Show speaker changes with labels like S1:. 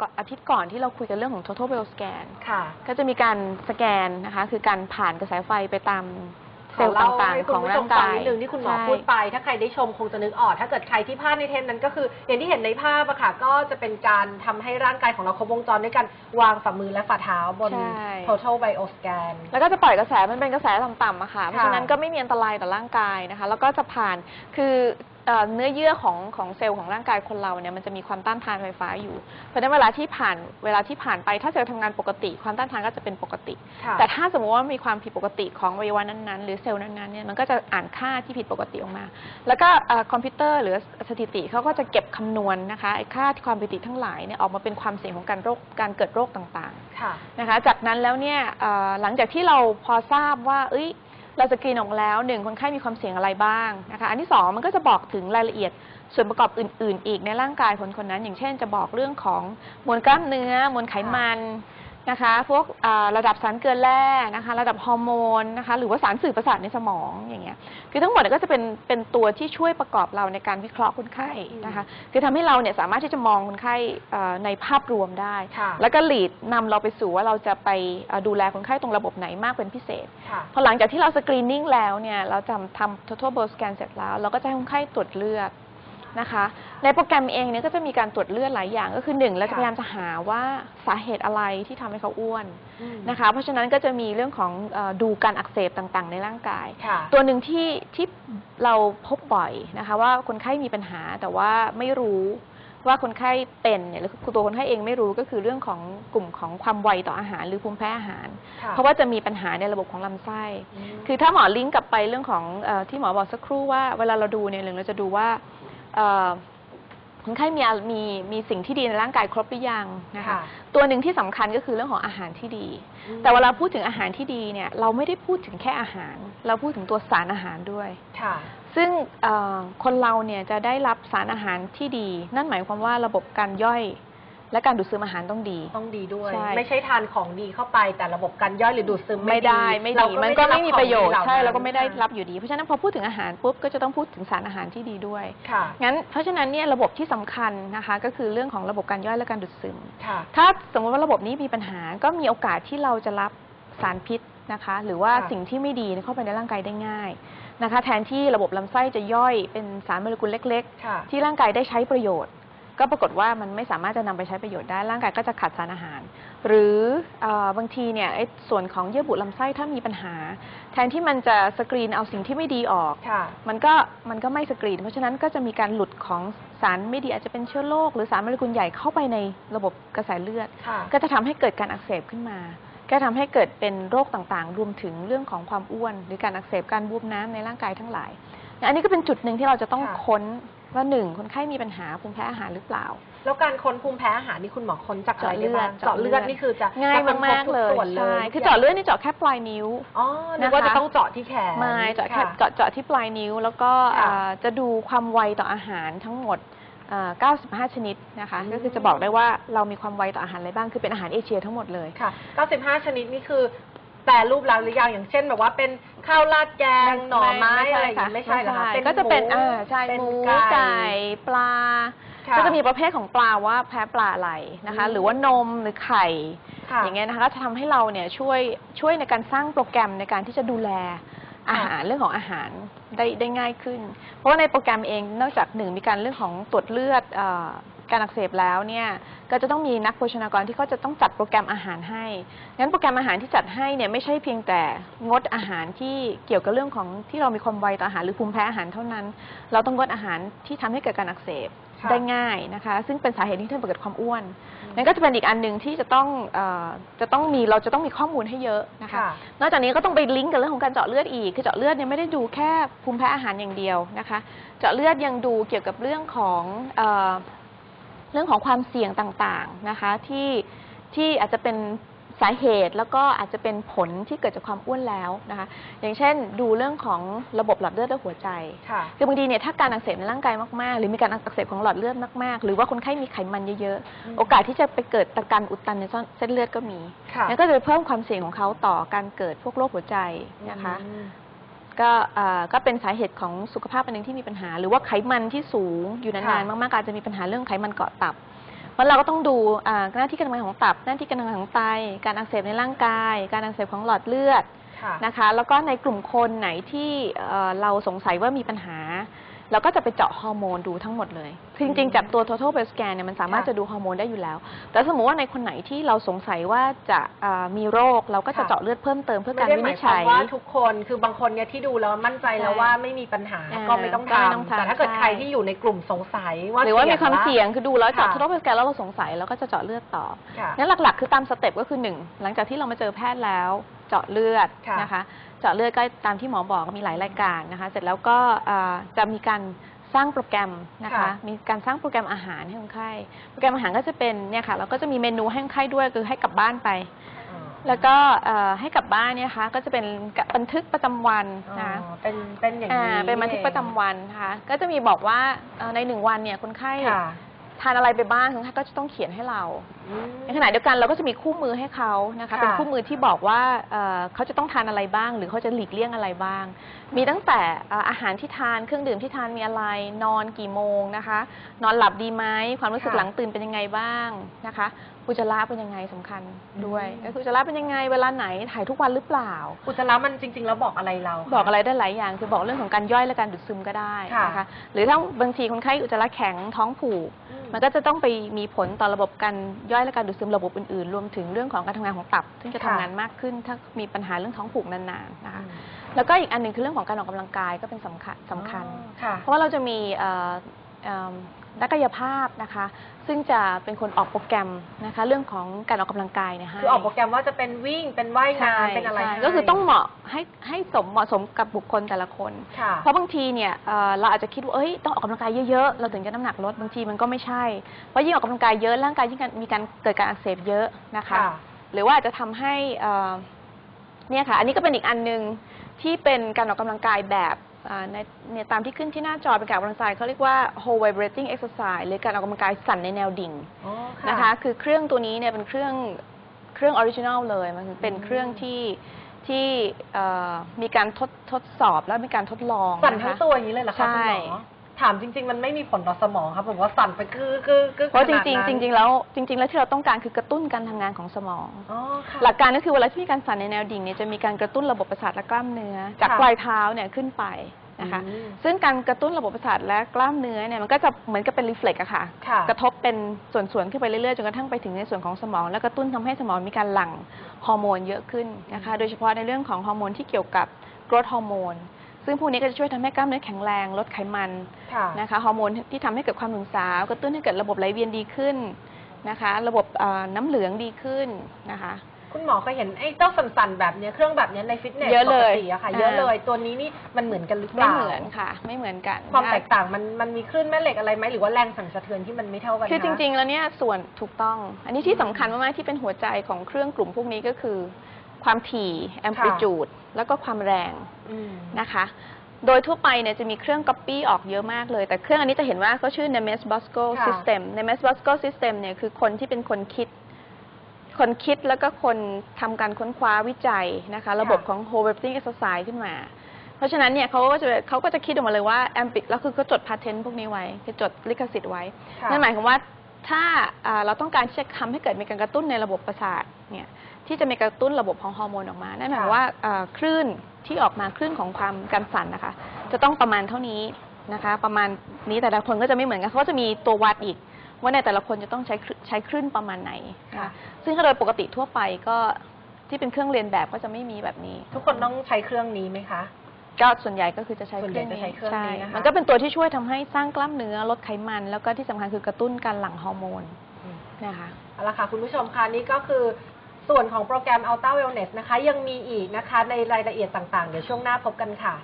S1: ก่อนอาทิตย์ก่อนที่เราคุยกันเรื่องของ total bill scan
S2: ค่ะ
S1: ก็จะมีการสแกนนะคะ คือการผ่านกระแสไฟไปตามเซลล์
S2: ขอ
S1: ต่า
S2: เล่
S1: ง
S2: ให้
S1: ๆ
S2: คุ
S1: ข
S2: ณ
S1: อง
S2: ผู้ช
S1: ร่ามง
S2: ฟั
S1: กางย
S2: นิดนึงที่คุณหมอ
S1: ใช่
S2: พูดไป ถ้าใครได้ชมคงจะนึกออก ถ้าเกิดใครที่พลาดในเทปนั้นก็คือ อย่างที่เห็นในภาพอะค่ะ ก็จะเป็นการทำให้ร่างกายของเราครบวงจรด้วยการวางฝ่ามือและฝ่าเท้าบน
S1: ใช่
S2: total bioscan
S1: แล้วก็จะปล่อยกระแสมันเป็นกระแสต่ำๆอะค่ะ เพราะฉะนั้นก็ไม่มีอันตรายต่อร่างกายนะคะ แล้วก็จะผ่านคือ เอ่อเนื้อเยื่อของของเซลล์ของร่างกายคนเราเนี่ยมันจะมีความต้านทานไฟฟ้าอยู่ เพราะฉะนั้นเวลาที่ผ่านเวลาที่ผ่านไปถ้าเซลล์ทำงานปกติ ความต้านทานก็จะเป็นปกติ
S2: ค่ะ
S1: แต่ถ้าสมมติว่ามีความผิดปกติของอวัยวะนั้นๆ หรือเซลล์นั้นๆเนี่ยมันก็จะอ่านค่าที่ผิดปกติออกมา แล้วก็เอ่อคอมพิวเตอร์หรือสถิติเขาก็จะเก็บคำนวณนะคะไอ้ค่าที่ความผิดปกติทั้งหลายเนี่ยออกมาเป็นความเสี่ยงของการโรคการเกิดโรคต่างๆ
S2: ค่ะ
S1: นะคะจากนั้นแล้วเนี่ยเอ่อหลังจากที่เราพอทราบว่าเอ้ย เราจะกรีนออกแล้วหนึ่งคนไข้มีความเสี่ยงอะไรบ้างนะคะอันที่สองมันก็จะบอกถึงรายละเอียดส่วนประกอบอื่น ๆ อีกในร่างกายคนคนนั้น อย่างเช่น จะบอกเรื่องของมวลกล้ามเนื้อ มวลไขมัน นะคะ พวกเอ่อระดับสารเกลือแร่นะคะ ระดับฮอร์โมนนะคะ หรือว่าสารสื่อประสาทในสมองอย่างเงี้ย คือทั้งหมดเนี่ยก็จะเป็นเป็นตัวที่ช่วยประกอบเราในการวิเคราะห์คนไข้นะคะ คือทำให้เราเนี่ยสามารถที่จะมองคนไข้เอ่อในภาพรวมได้
S2: ค่ะ
S1: แล้วก็ lead นำเราไปสู่ว่าเราจะไปเอ่อดูแลคนไข้ตรงระบบไหนมากเป็นพิเศษ
S2: ค่ะ
S1: พอหลังจากที่เราสกรีนนิ่งแล้วเนี่ย เราจะทำ total blood scan เสร็จแล้ว เราก็จะให้คนไข้ตรวจเลือด นะคะ ในโปรแกรมเองเนี่ยก็จะมีการตรวจเลือดหลายอย่างก็คือหนึ่งเราจะ
S2: ค่ะ
S1: พยายามจะหาว่าสาเหตุอะไรที่ทำให้เขาอ้วน
S2: อืม
S1: นะคะ เพราะฉะนั้นก็จะมีเรื่องของเออดูการอักเสบต่างๆ ในร่างกาย
S2: ค่ะ
S1: ตัวหนึ่งที่ที่เราพบบ่อยนะคะว่าคนไข้มีปัญหาแต่ว่าไม่รู้ว่าคนไข้เป็นเนี่ยหรือตัวคนไข้เองไม่รู้ก็คือเรื่องของกลุ่มของความไวต่ออาหารหรือภูมิแพ้อาหาร
S2: ค่ะ
S1: เพราะว่าจะมีปัญหาในระบบของลำไส้
S2: อืม
S1: คือถ้าหมอลิงก์กลับไปเรื่องของเออที่หมอบอกสักครู่ว่าเวลาเราดูเนี่ยหนึ่งเราจะดูว่าเอ่อ คนไข้มีอะมีมีสิ่งที่ดีในร่างกายครบหรือยังนะคะ
S2: ค่ะ
S1: ตัวหนึ่งที่สำคัญก็คือเรื่องของอาหารที่ดี
S2: อืม
S1: แต่เวลาพูดถึงอาหารที่ดีเนี่ยเราไม่ได้พูดถึงแค่อาหาร เราพูดถึงตัวสารอาหารด้วย
S2: ค่ะ
S1: ซึ่งเอ่อคนเราเนี่ยจะได้รับสารอาหารที่ดี นั่นหมายความว่าระบบการย่อย และการดูดซึมอาหารต้องดี
S2: ต้องดีด้วย
S1: ใช่
S2: ไม่ใช่ทานของดีเข้าไปแต่ระบบการย่อยหรือดูดซึม
S1: ไม่ได้ไม่
S2: เรา
S1: ดี
S2: ก็
S1: มันก็ไม่มีประโยชน์
S2: ได้บของดี
S1: ใช่
S2: เห
S1: เรา
S2: ล่า
S1: ก็ไม่ได้
S2: นั้น
S1: รับอยู่ดีเพราะฉะนั้นพอพูดถึงอาหารปุ๊บก็จะต้องพูดถึงสารอาหารที่ดีด้วย
S2: ค่ะ
S1: งั้นเพราะฉะนั้นเนี่ยระบบที่สำคัญนะคะก็คือเรื่องของระบบการย่อยและการดูดซึม
S2: ค่ะ
S1: ถ้าสมมติว่าระบบนี้มีปัญหาก็มีโอกาสที่เราจะรับสารพิษนะคะ หรือว่า
S2: ค่ะ
S1: สิ่งที่ไม่ดีเข้าไปในร่างกายได้ง่ายนะคะ แทนที่ระบบลำไส้จะย่อยเป็นสารโมเลกุลเล็ก
S2: ค่ะ
S1: ๆ ที่ร่างกายได้ใช้ประโยชน์ ก็ปรากฏว่ามันไม่สามารถจะนำไปใช้ประโยชน์ได้ร่างกายก็จะขาดสารอาหาร หรือเออบางทีเนี่ยไอ้ส่วนของเยื่อบุลำไส้ถ้ามีปัญหา แทนที่มันจะสกรีนเอาสิ่งที่ไม่ดีออก
S2: ค่ะ
S1: มันก็มันก็ไม่สกรีน เพราะฉะนั้นก็จะมีการหลุดของสารไม่ดีอาจจะเป็นเชื้อโรคหรือสารโมเลกุลใหญ่เข้าไปในระบบกระแสเลือด
S2: ค่ะ
S1: ก็จะทำให้เกิดการอักเสบขึ้นมาก็ทำให้เกิดเป็นโรคต่างๆ รวมถึงเรื่องของความอ้วน หรือการอักเสบการบวมน้ำในร่างกายทั้งหลาย อันนี้ก็เป็นจุดหนึ่งที่เราจะต้อง
S2: ค่ะ
S1: ค้น ว่าหนึ่งคนไข้มีปัญหาภูมิแพ้อาหารหรือเปล่า
S2: แล้วการค้นภูมิแพ้อาหารนี่คุณหมอค้นจากอะไร
S1: เจาะเลื
S2: ได้
S1: อด
S2: บ้างเจาะเลือด
S1: เจาะเลือด
S2: นี่คือจะ
S1: ง่าย
S2: จะค้นพบ
S1: มาก
S2: ทุ
S1: ๆเลย
S2: ส่วนเล
S1: ใช่
S2: ย
S1: คือเจาะเลือดนี่เจาะแค่ปลายนิ้ว
S2: อ๋อนึกว่า
S1: นะคะ
S2: จะต้องเจาะที่แขน
S1: ไม่เจาะแค่
S2: ค่
S1: เจาะเจาะที่ปลายนิ้ว แล้วก็
S2: ค่ะ
S1: อ่าจะดูความไวต่ออาหารทั้งหมดอ่า95 ชนิดนะคะ
S2: อืม
S1: ก็คือจะบอกได้ว่าเรามีความไวต่ออาหารอะไรบ้าง คือเป็นอาหารเอเชียทั้งหมดเลย
S2: ค่ะ 95 ชนิดนี่คือ แปรรูปแล้วหรือยังอย่างเช่นแบบว่าเป็นข้าวราดแกงหน่อไม้อะไรอย่างงี้ไม่ใช่เหรอคะ
S1: ก็จะเป็น
S2: หมู
S1: อ่าใช่
S2: เป็น
S1: หมู
S2: ไก่
S1: ไก่ปลา
S2: ค่ะ
S1: ก็จะมีประเภทของปลาว่าแพ้ปลาอะไรนะคะ
S2: อืม
S1: หรือว่านมหรือไข่
S2: ค่ะ
S1: อย่างเงี้ยนะคะก็จะทำให้เราเนี่ยช่วยช่วยในการสร้างโปรแกรมในการที่จะดูแลอาหารเรื่องของอาหารได้ได้ง่ายขึ้น เพราะว่าในโปรแกรมเองนอกจากหนึ่งมีการเรื่องของตรวจเลือดเอ่อการอักเสบแล้วเนี่ย ก็จะต้องมีนักโภชนากรที่เขาจะต้องจัดโปรแกรมอาหารให้งั้นโปรแกรมอาหารที่จัดให้เนี่ยไม่ใช่เพียงแต่งดอาหารที่เกี่ยวกับเรื่องของที่เรามีความไวต่ออาหารหรือภูมิแพ้อาหารเท่านั้น เราต้องงดอาหารที่ทำให้เกิดการอักเสบ
S2: ค่ะ
S1: ได้ง่ายนะคะ ซึ่งเป็นสาเหตุที่ทำให้เกิดความอ้วนนั่นก็จะเป็นอีกอันหนึ่งที่จะต้องเออจะต้องมีเราจะต้องมีข้อมูลให้เยอะนะคะ
S2: ค่ะ
S1: นอกจากนี้ก็ต้องไปลิงก์กับเรื่องของการเจาะเลือดอีกคือเจาะเลือดเนี่ยไม่ได้ดูแค่ภูมิแพ้อาหารอย่างเดียวนะคะ เจาะเลือดยังดูเกี่ยวกับเรื่องของ เออเรื่องของความเสี่ยงต่างๆนะคะที่ที่อาจจะเป็นสาเหตุแล้วก็อาจจะเป็นผลที่เกิดจากความอ้วนแล้วนะคะอย่างเช่น ดูเรื่องของระบบหลอดเลือดและหัวใจ
S2: ค่ะ
S1: คือบางทีเนี่ยถ้าการอักเสบในร่างกายมากๆ หรือมีการอักเสบของหลอดเลือดมากๆ หรือว่าคนไข้มีไขมันเยอะ
S2: อืม
S1: ๆโอกาสที่จะไปเกิดตะกันอุดตันในเส้นเลือดก็มี
S2: ค่ะ
S1: นั่นก็จะไปเพิ่มความเสี่ยงของเขาต่อการเกิดพวกโรคหัวใจนะคะ
S2: อืม
S1: ก็เอ่อก็เป็นสาเหตุของสุขภาพอันหนึงที่มีปัญหา หรือว่าไขมันที่สูงอยู่นาน
S2: ค่ะ
S1: ๆมากๆอาจจะมีปัญหาเรื่องไขมันเกาะตับ เพราะเราก็ต้องดูอ่าหน้าที่การทำงานของตับ หน้าที่การทำงานของไต การอักเสบในร่างกาย การอักเสบของหลอดเลือด
S2: ค่ะ
S1: นะคะแล้วก็ในกลุ่มคนไหนที่เอ่อเราสงสัยว่ามีปัญหา เราก็จะไปเจาะฮอร์โมนดูทั้งหมดเลยคือจริงๆจากตัว total breast scan เนี่ยมันสามารถ
S2: ค่ะ
S1: จะดูฮอร์โมนได้อยู่แล้ว แต่สมมติว่าในคนไหนที่เราสงสัยว่าจะอ่ามีโรค เราก็จะ
S2: ค่ะ
S1: เจาะเลือดเพิ่มเติมเพื่อ
S2: ไม่
S1: การ
S2: ได้
S1: วิ
S2: หมา
S1: นิ
S2: ย
S1: จ
S2: ความ
S1: ฉัย
S2: ว่าทุกคนคือบางคนเนี่ยที่ดูแล้วมั่นใจแล้ว
S1: ใช่
S2: ว่าไม่มีปัญหา
S1: อ่า
S2: ก็ไม่ต้อง
S1: ก็ไม่ต้อง
S2: ทำ
S1: ทำ
S2: แต่ถ้าเกิด
S1: ใช่
S2: ใครที่อยู่ในกลุ่มสงสัยว่า
S1: หรือว่ามีความ
S2: ละ
S1: เสี่ยงคือดูแล้วเจาะ
S2: ค่ะ
S1: total breast scan แล้วเราสงสัยเราก็จะเจาะเลือดต่อ
S2: ค่ะ
S1: งั้นหลักๆ คือตามสเต็ปก็คือหนึ่งหลังจากที่เรามาเจอแพทย์แล้ว เจาะเลือด
S2: ค่ะ
S1: นะคะ เจาะเลือดก็ตามที่หมอบอกมีหลายรายการนะคะ เสร็จแล้วก็อ่าจะมีการสร้างโปรแกรมนะคะ
S2: ค่ะ
S1: มีการสร้างโปรแกรมอาหารให้คนไข้ โปรแกรมอาหารก็จะเป็นเนี่ยค่ะเราก็จะมีเมนูให้คนไข้ด้วยคือให้กลับบ้านไป
S2: อ๋อ
S1: แล้วก็เอ่อให้กลับบ้านเนี่ยค่ะก็จะเป็นบันทึกประจำวัน
S2: อ๋อ
S1: นะคะ
S2: เป็นเป็นอย่าง
S1: อ่า
S2: นี้
S1: เป็นบันทึกประจำวันนะคะก็จะมีบอกว่าเอ่อในหนึ่งวันเนี่ยคนไข้
S2: ค่ะ
S1: ทานอะไรไปบ้างคนไข้ก็จะต้องเขียนให้เรา
S2: อืม
S1: ในขณะเดียวกันเราก็จะมีคู่มือให้เขานะคะ
S2: ค่ะ
S1: เป็นคู่มือที่บอกว่าเอ่อเขาจะต้องทานอะไรบ้าง หรือเขาจะหลีกเลี่ยงอะไรบ้าง มีตั้งแต่เอ่ออาหารที่ทานเครื่องดื่มที่ทานมีอะไร นอนกี่โมงนะคะ นอนหลับดีไหมความรู้สึก
S2: ค่ะ
S1: หลังตื่นเป็นยังไงบ้างนะคะ อุจจาระเป็นยังไงสำคัญด้วย
S2: อืม
S1: ก็คืออุจจาระเป็นยังไงเวลาไหนถ่ายทุกวันหรือเปล่า
S2: อุจจาระมันจริง ๆ แล้วบอกอะไรเราค
S1: บอกอะไรได้หลายอย่าง คือบอกเรื่องของการย่อยและการดูดซึมก็ได้
S2: ค่ะ
S1: นะคะหรือถ้าบางทีคนไข้อุจจาระแข็งท้องผูก
S2: อื
S1: มันก็จะต้องไปมีผลต่อระบบการย่อยและการดูดซึมระบบอื่นๆ รวมถึงเรื่องของการทำงานของตับ ซึ่งจะทำ
S2: ค่ะ
S1: งานมากขึ้น ถ้ามีปัญหาเรื่องท้องผูกนานๆนะคะ
S2: อืม
S1: แล้วก็อีกอันหนึ่งคือเรื่องของการออกกำลังกายก็เป็นสำคัญสำคัญ
S2: อ๋อค่ะ
S1: เพราะว่าเราจะมีเอ่อเอิ่ม นักกายภาพนะคะ ซึ่งจะเป็นคนออกโปรแกรมนะคะ เรื่องของการออกกำลังกายเนี่ยให้
S2: คือออกโปรแกรมว่าจะเป็นวิ่งเป็นว่าย
S1: ใช่
S2: น้ำเป็นอะไร
S1: ใช่
S2: ให้
S1: ก็คือต้องเหมาะให้ให้สมเหมาะสมกับบุคคลแต่ละคน
S2: ค่ะ
S1: เพราะบางทีเนี่ยเอ่อเราอาจจะคิดว่าเอ้ยต้องออกกำลังกายเยอะๆ เราถึงจะน้ำหนักลดบางทีมันก็ไม่ใช่ เพราะยิ่งออกกำลังกายเยอะร่างกายยิ่งมีการเกิดการอักเสบเยอะนะคะ
S2: ค่ะ
S1: หรือว่าอาจจะทำให้เอ่อเนี่ยค่ะ อันนี้ก็เป็นอีกอันหนึ่งที่เป็นการออกกำลังกายแบบอ่า ในเนี่ยตามที่ขึ้นที่หน้าจอเป็นการออกกำลังกายเขาเรียกว่า whole vibrating exercise หรือการออกกำลังกายสั่นในแนวดิ่ง
S2: อ๋อ
S1: นะคะ คือเครื่องตัวนี้เนี่ยเป็นเครื่องเครื่องออริจินัลเลยมันเป็นเครื่องที่ที่เอ่อมีการทดทดสอบแล้วมีการทดลอง
S2: สั่น
S1: นะ
S2: ทั้ง
S1: คะ
S2: ตัวอย่างนี้เลยเหรอคะ
S1: ใช่
S2: คุณหมอ ถามจริง ๆ มันไม่มีผลต่อสมองครับผมว่าสั่นไปคือคือคือ
S1: เพราะจริง
S2: ขนาดนั้น
S1: ๆจริง ๆ แล้วจริง ๆ แล้วที่เราต้องการคือกระตุ้นการทำงานของสมอง
S2: อ๋อค่ะ
S1: หลักการก็คือเวลาที่มีการสั่นในแนวดิ่งเนี่ยจะมีการกระตุ้นระบบประสาทและกล้ามเนื้อ จาก
S2: ค่ะ
S1: ปลายเท้าเนี่ยขึ้นไปนะคะ
S2: อืม
S1: ซึ่งการกระตุ้นระบบประสาทและกล้ามเนื้อเนี่ยมันก็จะเหมือนกับเป็นรีเฟล็กอะค่ะ
S2: ค่ะ
S1: กระทบเป็นส่วนๆขึ้นไปเรื่อยๆจนกระทั่งไปถึงในส่วนของสมอง แล้วกระตุ้นทำให้สมองมีการหลั่งฮอร์โมนเยอะขึ้นนะคะ โดยเฉพาะในเรื่องของฮอร์โมนที่เกี่ยวกับกรดฮอร์โมน ซึ่งพวกนี้ก็จะช่วยทำให้กล้ามเนื้อแข็งแรงลดไขมัน
S2: ค่ะ
S1: นะคะฮอร์โมนที่ทำให้เกิดความหนุ่มสาวกระตุ้นให้เกิดระบบไหลเวียนดีขึ้นนะคะ ระบบเอ่อน้ำเหลืองดีขึ้นนะคะ
S2: คุณหมอเคยเห็นไอ้เจ้าสั่นๆแบบเนี้ยเครื่องแบบเนี้ยในฟิตเนส
S1: เยอะ
S2: ป
S1: เล
S2: ก
S1: ย
S2: ติอะค่ะ
S1: อ่า
S2: เยอะเลยตัวนี้นี่มันเหมือนกันหรือเป
S1: ไม่
S2: ล่า
S1: เหมือนค่ะ ไม่เหมือนกัน
S2: ความ
S1: นะ
S2: แตกต่างมันมันมีคลื่นแม่เหล็กอะไรไหมหรือว่าแรงสั่นสะเทือนที่มันไม่เท่ากัน
S1: คือจ
S2: คะ
S1: ริง ๆ แล้วเนี่ยส่วนถูกต้อง อันนี้ที่สำคัญมากๆที่เป็นหัวใจของเครื่องกลุ่มพวกนี้ก็คือ ความถี่ amplitude แล้วก็ความแรง
S2: อืม
S1: นะคะ โดยทั่วไปเนี่ยจะมีเครื่อง copy ออกเยอะมากเลย แต่เครื่องอันนี้จะเห็นว่าเขาชื่อ Nemes Bosco
S2: ค่ะ
S1: System Nemes Bosco System เนี่ยคือคนที่เป็นคนคิด คนคิดแล้วก็คนทำการค้นคว้าวิจัยนะคะ ระบบของ whole vibrating exercise ขึ้นมา เพราะฉะนั้นเนี่ยเขาก็จะเขาก็จะคิดออกมาเลยว่า amplic แล้วคือก็จด patent พวกนี้ไว้คือจดลิขสิทธิ์ไว้
S2: ค่ะ
S1: นั่นหมายความว่า ถ้าอ่าเราต้องการที่จะทำให้เกิดมีการกระตุ้นในระบบประสาทเนี่ยที่จะมีกระตุ้นระบบของฮอร์โมนออกมานั่นหมายความว่าอ่าคลื่นที่ออกมาคลื่นของความการสั่นนะคะ จะต้องประมาณเท่านี้นะคะ ประมาณนี้แต่ละคนก็จะไม่เหมือนกันเขาก็จะมีตัววัดอีก ว่าในแต่ละคนจะต้องใช้คลื่นใช้คลื่นประมาณไหนน
S2: ค่ะ
S1: ซึ่งถ้าโดยปกติทั่วไปก็ที่เป็นเครื่องเรียนแบบก็จะไม่มีแบบนี้
S2: ทุกคนต้องใช้เครื่องนี้ไหมคะ
S1: ก็ส่วนใหญ่ก็คือจะใช้
S2: ส่วน
S1: เค
S2: ใหญ่
S1: รื่อง
S2: จะใช้เครื่องนี้นะคะ
S1: มันก็เป็นตัวที่ช่วยทำให้สร้างกล้ามเนื้อลดไขมัน แล้วก็ที่สำคัญคือกระตุ้นการหลั่งฮอร์โมน
S2: อืม
S1: นะคะ
S2: เอาละค่ะคุณผู้ชมค่ะนี่ก็คือส่วนของโปรแกรม Ultra Wellness นะคะ ยังมีอีกนะคะในรายละเอียดต่างๆ เดี๋ยวช่วงหน้าพบกันค่ะ